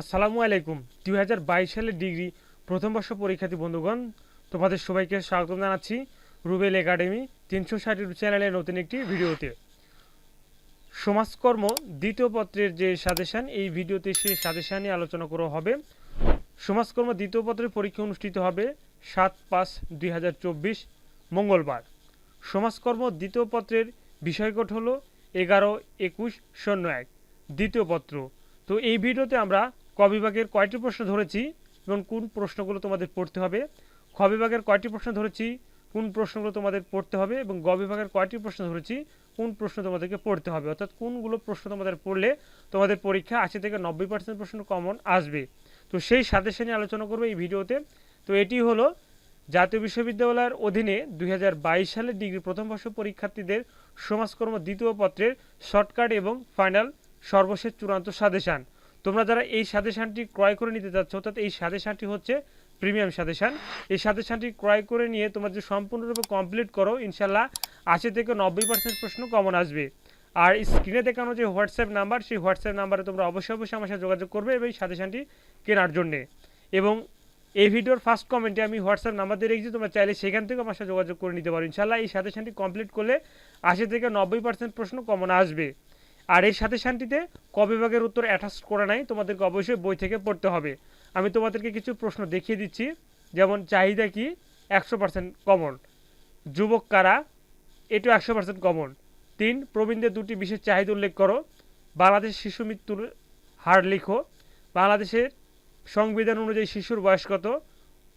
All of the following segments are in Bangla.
আসসালামু আলাইকুম। দুই হাজার বাইশ সালের ডিগ্রি প্রথম বর্ষ পরীক্ষার্থী বন্ধুগণ, তোমাদের সবাইকে স্বাগত জানাচ্ছি রুবেল একাডেমি তিনশো ষাট চ্যানেলের নতুন একটি ভিডিওতে। সমাজকর্ম দ্বিতীয় পত্রের যে সাজেশান, এই ভিডিওতে সে সাজেশান নিয়ে আলোচনা করা হবে। সমাজকর্ম দ্বিতীয় পত্রের পরীক্ষা অনুষ্ঠিত হবে সাত পাঁচ দুই মঙ্গলবার। সমাজকর্ম দ্বিতীয় পত্রের বিষয়কট হলো এগারো একুশ শূন্য এক, দ্বিতীয় পত্র। তো এই ভিডিওতে আমরা ক বিভাগের কয়টি প্রশ্ন ধরেছি এবং কোন প্রশ্নগুলো তোমাদের পড়তে হবে? খ বিভাগের কয়টি প্রশ্ন ধরেছি, কোন প্রশ্নগুলো তোমাদের পড়তে হবে এবং গ বিভাগের কয়টি প্রশ্ন ধরেছি, কোন প্রশ্ন তোমাদেরকে পড়তে হবে? অর্থাৎ কোনগুলো প্রশ্ন তোমাদের পড়লে তোমাদের পরীক্ষা আশি থেকে নব্বই পার্সেন্ট প্রশ্ন কমন আসবে। তো সেই সাজেশন নিয়ে আলোচনা করব এই ভিডিওতে। তো এটি হলো জাতীয় বিশ্ববিদ্যালয়ের অধীনে দুই সালের ডিগ্রি প্রথম বর্ষ পরীক্ষার্থীদের সমাজকর্ম দ্বিতীয় পত্রের শর্টকাট এবং ফাইনাল সর্বশেষ চূড়ান্ত সাজেশান। তোমরা যারা এই সাজেশানটি ক্রয় করে নিতে চাচ্ছ অর্থাৎ এই সাজেশানটি হচ্ছে প্রিমিয়াম সাজেশান। এই সাজেশানটি ক্রয় করে নিয়ে তোমরা যদি সম্পূর্ণরূপে কমপ্লিট করো ইনশাল্লাহ আশি থেকে নব্বই পার্সেন্ট প্রশ্ন কমন আসবে। আর স্ক্রিনে দেখানো যে হোয়াটসঅ্যাপ নাম্বার সেই হোয়াটসঅ্যাপ নাম্বারে তোমরা অবশ্যই অবশ্যই আমার সাথে যোগাযোগ করবে এবং এই সাজেশানটি কেনার জন্যে। এবং এই ভিডিওর ফার্স্ট কমেন্টে আমি হোয়াটসঅ্যাপ নাম্বার দিয়ে রেখেছি, তোমরা চাইলে সেখান থেকে আমার সাথে যোগাযোগ করে নিতে পারো। ইনশাল্লাহ এই সাজেশানটি কমপ্লিট করলে আশি থেকে নব্বই পার্সেন্ট প্রশ্ন কমন আসবে। আর এই সাজেশানটিতে ক বিভাগের উত্তর অ্যাটাচ করা নাই, তোমাদেরকে অবশ্যই বই থেকে পড়তে হবে। আমি তোমাদেরকে কিছু প্রশ্ন দেখিয়ে দিচ্ছি, যেমন চাহিদা কি? একশো পার্সেন্ট কমন যুবক কারা? এটিও একশো পার্সেন্ট কমন তিন, প্রবীণদের দুটি বিশেষ চাহিদা উল্লেখ করো। বাংলাদেশ শিশু মৃত্যুর হার লিখো। বাংলাদেশের সংবিধান অনুযায়ী শিশুর বয়স কত?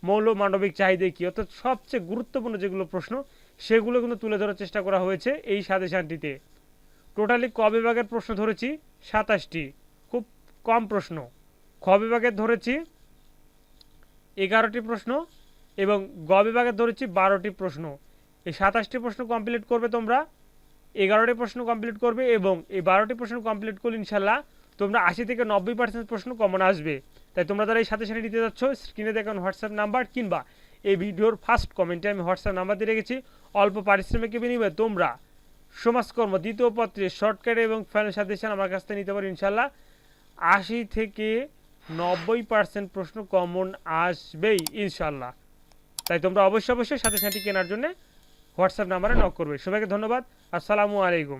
মৌল মানবিক চাহিদা কী? অর্থাৎ সবচেয়ে গুরুত্বপূর্ণ যেগুলো প্রশ্ন, সেগুলো কিন্তু তুলে ধরার চেষ্টা করা হয়েছে এই সাজেশানটিতে টোটালি ক বিভাগের প্রশ্ন ধরেছি, সাতাশটি। খুব কম প্রশ্ন। খ বিভাগের ধরেছি, এগারোটি প্রশ্ন এবং গ বিভাগের ধরেছি, বারোটি প্রশ্ন। এই সাতাশটি প্রশ্ন কমপ্লিট করবে তোমরা, এগারোটি প্রশ্ন কমপ্লিট করবে এবং এই বারোটি প্রশ্ন কমপ্লিট করলে ইনশাল্লাহ তোমরা আশি থেকে নব্বই পার্সেন্ট প্রশ্ন কমন আসবে। তাই তোমরা যারা এই সাথে সাথে নিতে যাচ্ছ স্ক্রিনে দেখান হোয়াটসঅ্যাপ নাম্বার কিংবা এই ভিডিওর ফার্স্ট কমেন্টে আমি হোয়াটসঅ্যাপ নাম্বার দিয়ে রেখেছি। অল্প পারিশ্রমিকের বিনিময়ে তোমরা সমাজকর্ম, দ্বিতীয় পত্রে শর্টকাট এবং ফাইনাল সাজেশন আমার কাছ থেকে নিতে পারি ইনশাল্লাহ আশি থেকে নব্বই পার্সেন্ট প্রশ্ন কমন আসবেই ইনশাল্লাহ তাই তোমরা অবশ্যই অবশ্যই সাথে সাথে কেনার জন্য হোয়াটসঅ্যাপ নাম্বারে নক করবে। সবাইকে ধন্যবাদ। আসসালামু আলাইকুম।